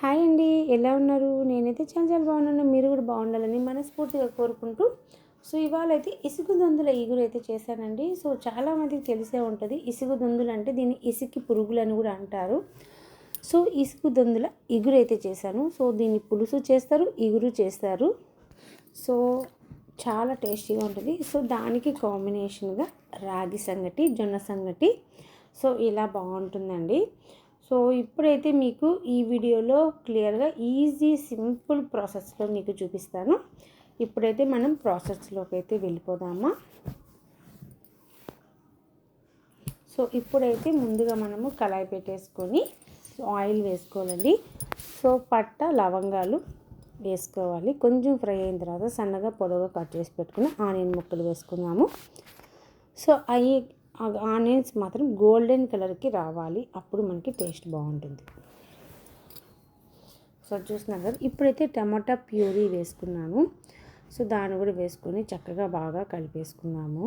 Hi అండి ఎలా ఉన్నారు? నేనైతే చాలా చాలా బాగున్నాను. మీరు కూడా బాగుండాలని మనస్ఫూర్తిగా కోరుకుంటూ. సో ఇవాళ అయితే ఇసుగు దందుల ఈగురు అయితే చేశానండి. సో చాలామందికి తెలిసే ఉంటుంది. ఇసుగు దొందులు అంటే దీన్ని ఇసుకి పురుగులు అని కూడా అంటారు. సో ఇసుగు దొందుల ఇగురు అయితే చేశాను. సో దీన్ని పులుసు చేస్తారు ఇగురు చేస్తారు. సో చాలా టేస్టీగా ఉంటుంది. సో దానికి కాంబినేషన్గా రాగి సంగటి జొన్న సంగటి. సో ఇలా బాగుంటుందండి. సో ఇప్పుడైతే మీకు ఈ వీడియోలో క్లియర్గా ఈజీ సింపుల్ ప్రాసెస్లో మీకు చూపిస్తాను. ఇప్పుడైతే మనం ప్రాసెస్లోకి అయితే వెళ్ళిపోదామా? సో ఇప్పుడైతే ముందుగా మనము కళాయి పెట్టేసుకొని ఆయిల్ వేసుకోవాలండి. సో పట్ట లవంగాలు వేసుకోవాలి. కొంచెం ఫ్రై అయిన తర్వాత సన్నగా పొడవుగా కట్ చేసి పెట్టుకుని ఆనియన్ ముక్కలు వేసుకుందాము. సో అవి ఆనియన్స్ మాత్రం గోల్డెన్ కలర్కి రావాలి. అప్పుడు మనకి టేస్ట్ బాగుంటుంది. సో చూస్తున్నారు కదా ఇప్పుడైతే టమాటా ప్యూరీ వేసుకున్నాను. సో దాన్ని కూడా వేసుకొని చక్కగా బాగా కలిపేసుకున్నాము.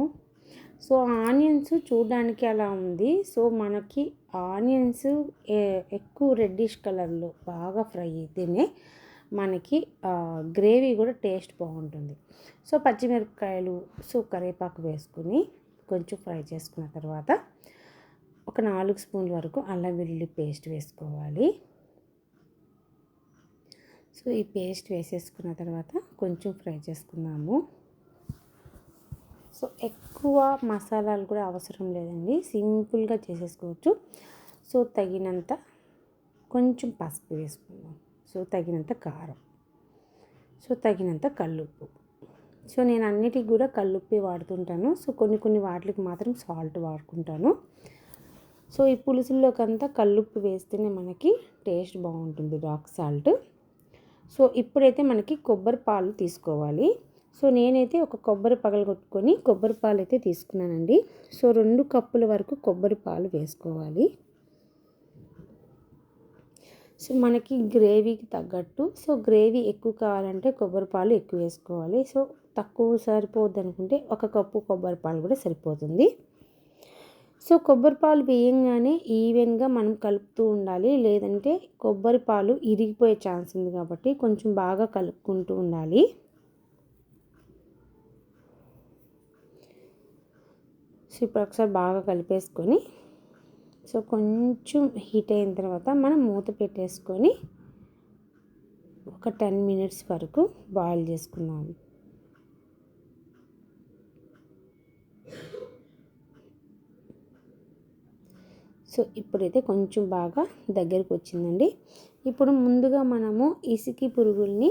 సో ఆనియన్స్ చూడడానికి అలా ఉంది. సో మనకి ఆనియన్స్ ఎక్కువ రెడ్డిష్ కలర్లో బాగా ఫ్రై అయితేనే మనకి గ్రేవీ కూడా టేస్ట్ బాగుంటుంది. సో పచ్చిమిరపకాయలు సో కరివేపాకు వేసుకుని కొంచెం ఫ్రై చేసుకున్న తర్వాత ఒక నాలుగు స్పూన్ల వరకు అల్లం వెల్లుల్లి పేస్ట్ వేసుకోవాలి. సో ఈ పేస్ట్ వేసేసుకున్న తర్వాత కొంచెం ఫ్రై చేసుకున్నాము సో ఎక్కువ మసాలాలు కూడా అవసరం లేదండి. సింపుల్గా చేసేసుకోవచ్చు. సో తగినంత కొంచెం పసుపు వేసుకుందాం. సో తగినంత కారం. సో తగినంత కల్లుప్పు. సో నేను అన్నిటికి కూడా కల్లుప్పి వాడుతుంటాను. సో కొన్ని కొన్ని వాటికి మాత్రం సాల్ట్ వాడుకుంటాను. సో ఈ పులుసుల్లోకంతా కల్లుప్పు వేస్తేనే మనకి టేస్ట్ బాగుంటుంది రాక్ సాల్ట్. సో ఇప్పుడైతే మనకి కొబ్బరి పాలు తీసుకోవాలి. సో నేనైతే ఒక కొబ్బరి పగలు కొట్టుకొని కొబ్బరి పాలు అయితే తీసుకున్నానండి. సో రెండు కప్పుల వరకు కొబ్బరి పాలు వేసుకోవాలి. సో మనకి గ్రేవీకి తగ్గట్టు. సో గ్రేవీ ఎక్కువ కావాలంటే కొబ్బరి పాలు ఎక్కువ వేసుకోవాలి. సో తక్కువ సరిపోద్ది అనుకుంటే ఒక కప్పు కొబ్బరి పాలు కూడా సరిపోతుంది. సో కొబ్బరి పాలు వేయంగానే ఈవెన్గా మనం కలుపుతూ ఉండాలి. లేదంటే కొబ్బరి పాలు ఇరిగిపోయే ఛాన్స్ ఉంది కాబట్టి కొంచెం బాగా కలుపుకుంటూ ఉండాలి. సో ఇప్పుడు ఒకసారి బాగా కలిపేసుకొని సో కొంచెం హీట్ అయిన తర్వాత మనం మూత పెట్టేసుకొని ఒక టెన్ మినిట్స్ వరకు బాయిల్ చేసుకుందాము సో ఇప్పుడైతే కొంచెం బాగా దగ్గరికి వచ్చిందండి ఇప్పుడు ముందుగా మనము ఇసుకి పురుగుల్ని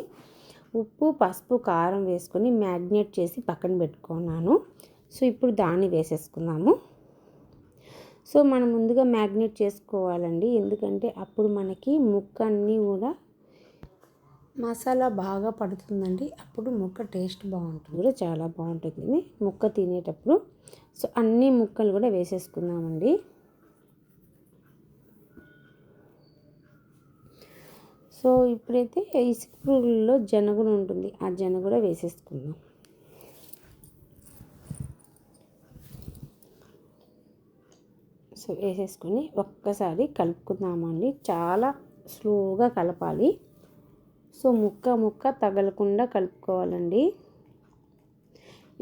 ఉప్పు పసుపు కారం వేసుకొని మ్యాగ్నేట్ చేసి పక్కన పెట్టుకున్నాను. సో ఇప్పుడు దాన్ని వేసేసుకున్నాము సో మనం ముందుగా మ్యాగ్నేట్ చేసుకోవాలండి. ఎందుకంటే అప్పుడు మనకి ముక్క అన్నీ కూడా మసాలా బాగా పడుతుందండి. అప్పుడు ముక్క టేస్ట్ బాగుంటుంది. కూడా చాలా బాగుంటుంది. ముక్క తినేటప్పుడు. సో అన్ని ముక్కలు కూడా వేసేసుకుందామండి. సో ఇప్పుడైతే ఇసుక పురుగుల్లో జనగుడ ఉంటుంది. ఆ జనగుడ వేసేసుకుందాం. సో వేసేసుకొని ఒక్కసారి కలుపుకుందామండి. చాలా స్లోగా కలపాలి. సో ముక్క ముక్క తగలకుండా కలుపుకోవాలండి.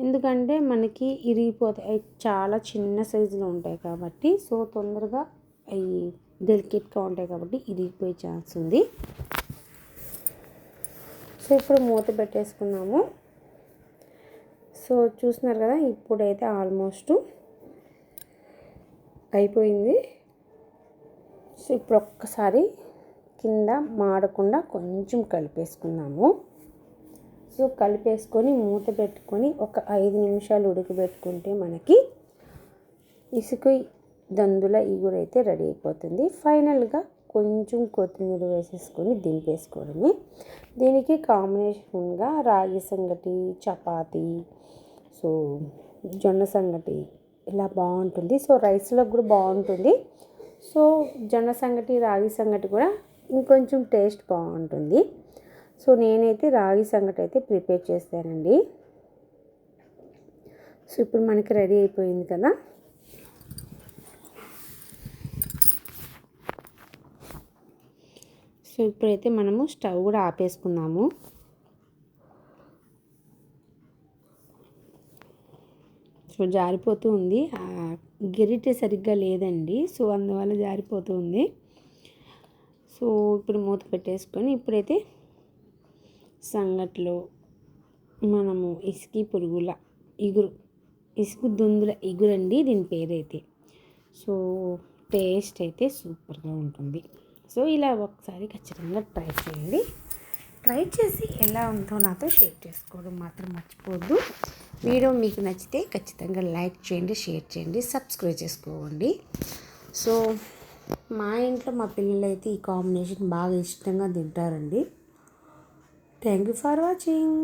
ఎందుకంటే మనకి ఇరిగిపోతాయి. చాలా చిన్న సైజులో ఉంటాయి కాబట్టి సో తొందరగా అవి డెలికేట్గా ఉంటాయి కాబట్టి ఇరిగిపోయే ఛాన్స్ ఉంది. సో ఇప్పుడు మూత పెట్టేసుకున్నాము. సో చూస్తున్నారు కదా ఇప్పుడైతే ఆల్మోస్ట్ అయిపోయింది. సో ఇప్పుడు ఒక్కసారి కింద మాడకుండా కొంచెం కలిపేసుకున్నాము సో కలిపేసుకొని మూత పెట్టుకొని ఒక ఐదు నిమిషాలు ఉడకబెట్టుకుంటే మనకి ఇసుక దందుల ఈగురైతే రెడీ అయిపోతుంది. ఫైనల్గా కొంచెం కొత్తిమీర వేసేసుకొని దింపేసుకోవడమే. దీనికి కాంబినేషన్గా రాగి సంగటి చపాతి సో జొన్న సంగటి ఇలా బాగుంటుంది. సో రైస్లో కూడా బాగుంటుంది. సో జొన్న సంగటి రాగి సంగటి కూడా ఇంకొంచెం టేస్ట్ బాగుంటుంది. సో నేనైతే రాగి సంగటి అయితే ప్రిపేర్ చేస్తానండి. సో ఇప్పుడు మనకి రెడీ అయిపోయింది కదా? సో ఇప్పుడైతే మనము స్టవ్ కూడా ఆపేసుకుందాము. సో జారిపోతూ ఉంది. ఆ సరిగ్గా లేదండి. సో అందువల్ల జారిపోతూ ఉంది. సో ఇప్పుడు మూత పెట్టేసుకొని ఇప్పుడైతే సంగట్లో మనము ఇసుకి పురుగుల ఇగురు ఇసుకు దుందుల ఇగురండి దీని పేరైతే. సో టేస్ట్ అయితే సూపర్గా ఉంటుంది. సో ఇలా ఒకసారి ఖచ్చితంగా ట్రై చేయండి. ట్రై చేసి ఎలా ఉందో నాతో షేర్ చేసుకోవడం మాత్రం మర్చిపోవద్దు. వీడియో మీకు నచ్చితే ఖచ్చితంగా లైక్ చేయండి షేర్ చేయండి సబ్స్క్రైబ్ చేసుకోండి. సో మా ఇంట్లో మా పిల్లలు అయితే ఈ కాంబినేషన్ బాగా ఇష్టంగా తింటారండి. Thank you for watching.